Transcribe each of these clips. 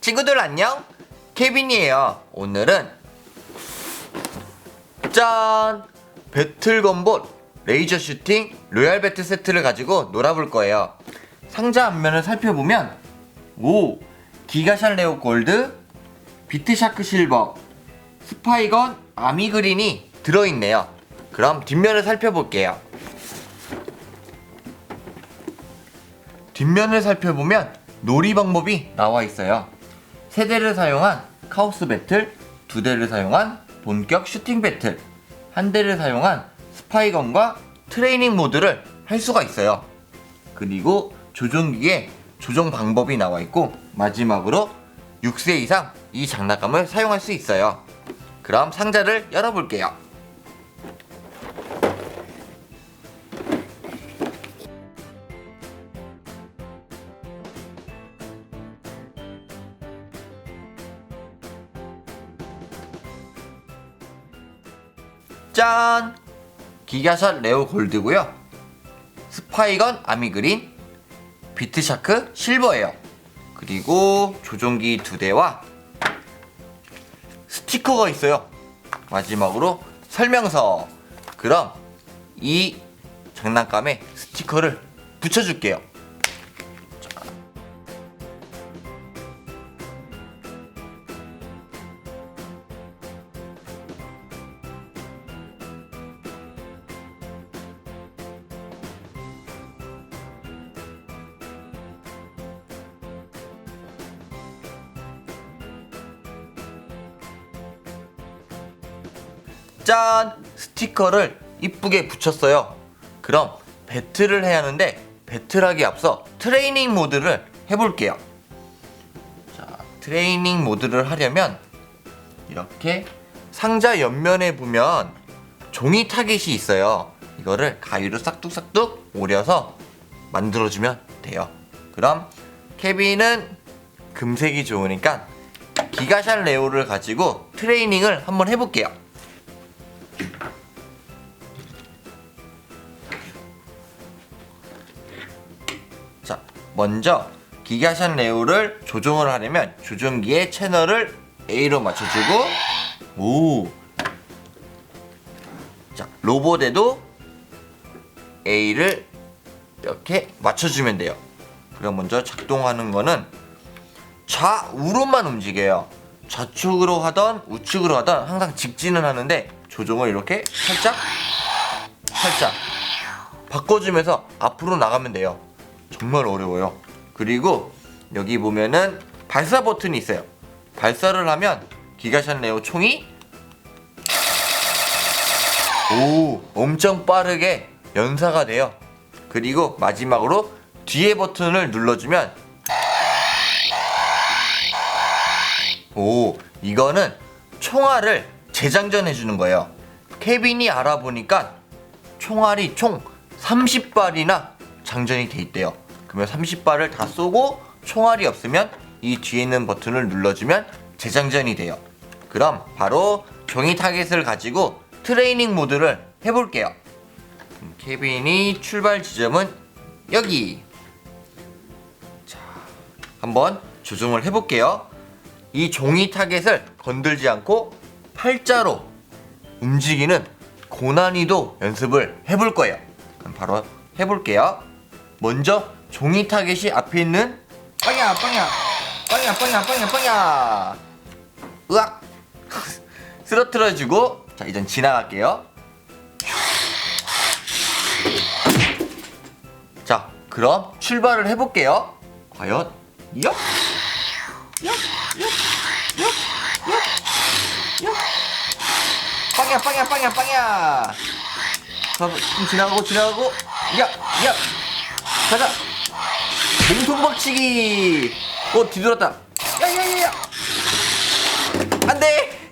친구들 안녕. 케빈이에요. 오늘은 짠! 배틀건봇 레이저 슈팅 로얄 배트 세트를 가지고 놀아볼 거예요. 상자 앞면을 살펴보면 오! 기가샬 레오 골드 비트샤크 실버 스파이건 아미그린이 들어있네요. 그럼 뒷면을 살펴볼게요. 뒷면을 살펴보면 놀이 방법이 나와 있어요. 세 대를 사용한 카오스 배틀, 두 대를 사용한 본격 슈팅 배틀, 한 대를 사용한 스파이건과 트레이닝 모드를 할 수가 있어요. 그리고 조종기에 조종 방법이 나와 있고 마지막으로 6세 이상 이 장난감을 사용할 수 있어요. 그럼 상자를 열어볼게요. 짠! 기가샷 레오 골드고요. 스파이건 아미그린, 비트샤크 실버예요. 그리고 조종기 두 대와 스티커가 있어요. 마지막으로 설명서. 그럼 이 장난감에 스티커를 붙여줄게요. 짠! 스티커를 이쁘게 붙였어요. 그럼 배틀을 해야 하는데 배틀하기 앞서 트레이닝 모드를 해볼게요. 자, 트레이닝 모드를 하려면 이렇게 상자 옆면에 보면 종이 타겟이 있어요. 이거를 가위로 싹둑싹둑 오려서 만들어주면 돼요. 그럼 케빈은 금색이 좋으니까 기가샬 레오를 가지고 트레이닝을 한번 해볼게요. 먼저 기가샷 레오를 조종을 하려면 조종기의 채널을 A로 맞춰주고 오. 자, 로봇에도 A를 이렇게 맞춰주면 돼요. 그럼 먼저 작동하는 거는 좌우로만 움직여요. 좌측으로 하던 우측으로 하던 항상 직진을 하는데 조종을 이렇게 살짝 살짝 바꿔주면서 앞으로 나가면 돼요. 정말 어려워요. 그리고 여기 보면은 발사 버튼이 있어요. 발사를 하면 기가샷 레오 총이 오 엄청 빠르게 연사가 돼요. 그리고 마지막으로 뒤에 버튼을 눌러주면 오 이거는 총알을 재장전해 주는 거예요. 케빈이 알아보니까 총알이 총 30발이나 장전이 돼 있대요. 그러면 30발을 다 쏘고 총알이 없으면 이 뒤에 있는 버튼을 눌러주면 재장전이 돼요. 그럼 바로 종이 타겟을 가지고 트레이닝 모드를 해볼게요. 음, 케빈이 출발 지점은 여기. 자, 한번 조종을 해볼게요. 이 종이 타겟을 건들지 않고 팔자로 움직이는 고난이도 연습을 해볼 거예요. 그럼 바로 해볼게요. 먼저 종이 타겟이 앞에 있는 빵야 빵야. 빵야 빵야 빵야 빵야. 으악. 쓰러뜨려주고 자 이젠 지나갈게요. 자 그럼 출발을 해볼게요. 과연 역 빵야 빵야 빵야 빵야. 자, 좀 지나가고 지나가고. 야야 가자. 몸통 박치기. 어 뒤돌았다. 야야야야. 안돼.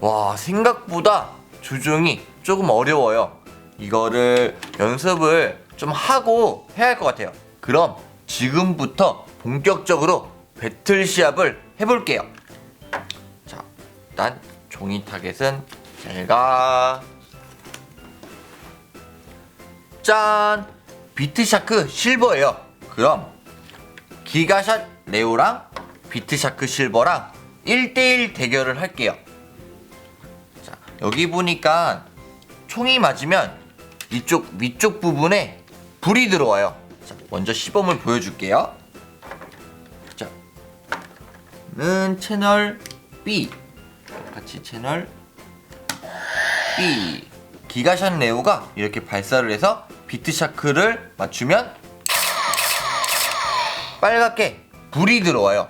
와 생각보다 조종이 조금 어려워요. 이거를 연습을 좀 하고 해야 할 것 같아요. 그럼 지금부터 본격적으로 배틀 시합을 해볼게요. 자 일단 종이 타겟은 잘가. 짠! 비트샤크 실버예요. 그럼 기가샷 레오랑 비트샤크 실버랑 1대1 대결을 할게요. 자, 여기 보니까 총이 맞으면 이쪽 위쪽 부분에 불이 들어와요. 자, 먼저 시범을 보여줄게요. 자, 는 채널 B 같이 채널 B 기가샷 레오가 이렇게 발사를 해서 비트샤크를 맞추면 빨갛게 불이 들어와요.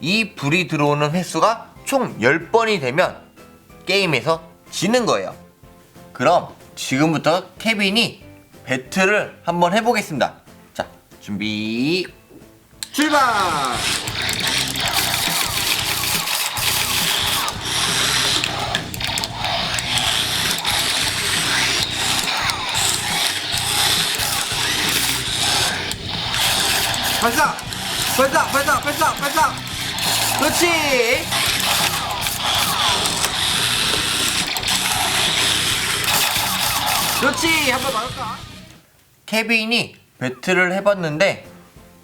이 불이 들어오는 횟수가 총 10번이 되면 게임에서 지는 거예요. 그럼 지금부터 케빈이 배틀을 한번 해보겠습니다. 자, 준비. 출발! 발사! 발사! 발사! 발사! 발사! 그렇지! 그렇지! 한번 맞을까? 케빈이 배틀을 해봤는데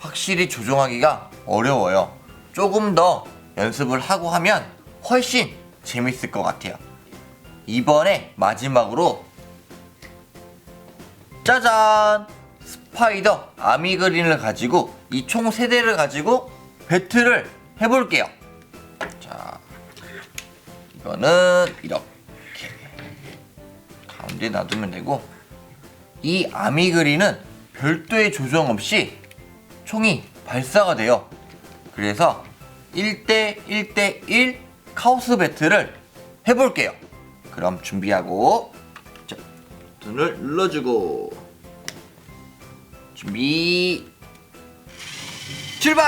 확실히 조종하기가 어려워요. 조금 더 연습을 하고 하면 훨씬 재밌을 것 같아요. 이번에 마지막으로 짜잔! 스파이더 아미그린을 가지고 이 총 세대를 가지고 배틀을 해볼게요. 자, 이거는 이렇게 가운데 놔두면 되고 이 아미그리는 별도의 조정 없이 총이 발사가 돼요. 그래서 1대 1대 1 카오스 배틀을 해볼게요. 그럼 준비하고 자, 눈을 눌러주고 준비 출발!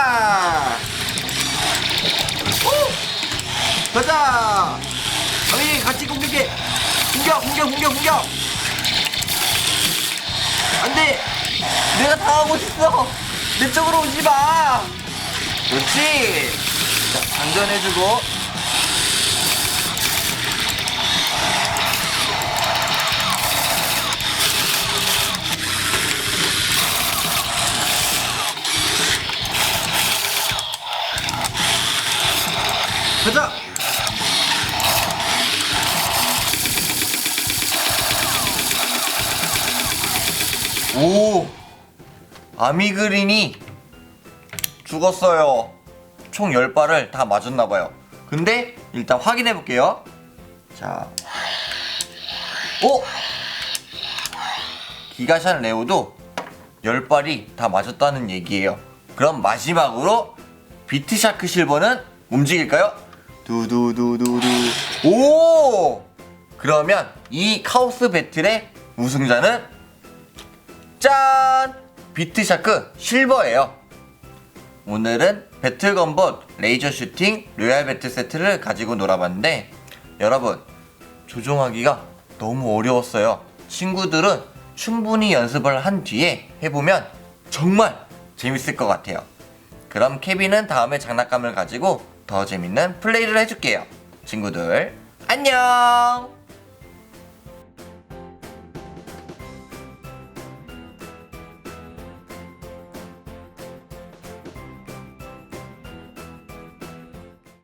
오! 가자! 아미 같이 공격해! 공격! 공격! 공격! 공격! 안돼 내가 당하고 있어 내 쪽으로 오지 마 그렇지 자 장전해주고 아미그린이 죽었어요 총 10발을 다 맞았나봐요 근데 일단 확인해 볼게요 자 오! 기가샷 레오도 10발이 다 맞았다는 얘기예요 그럼 마지막으로 비트샤크 실버는 움직일까요? 두두두두두 오! 그러면 이 카오스 배틀의 우승자는 짠! 비트샤크 실버예요. 오늘은 배틀건봇 레이저 슈팅 로얄 배틀 세트를 가지고 놀아봤는데 여러분 조종하기가 너무 어려웠어요. 친구들은 충분히 연습을 한 뒤에 해보면 정말 재밌을 것 같아요. 그럼 케빈은 다음에 장난감을 가지고 더 재밌는 플레이를 해줄게요. 친구들 안녕!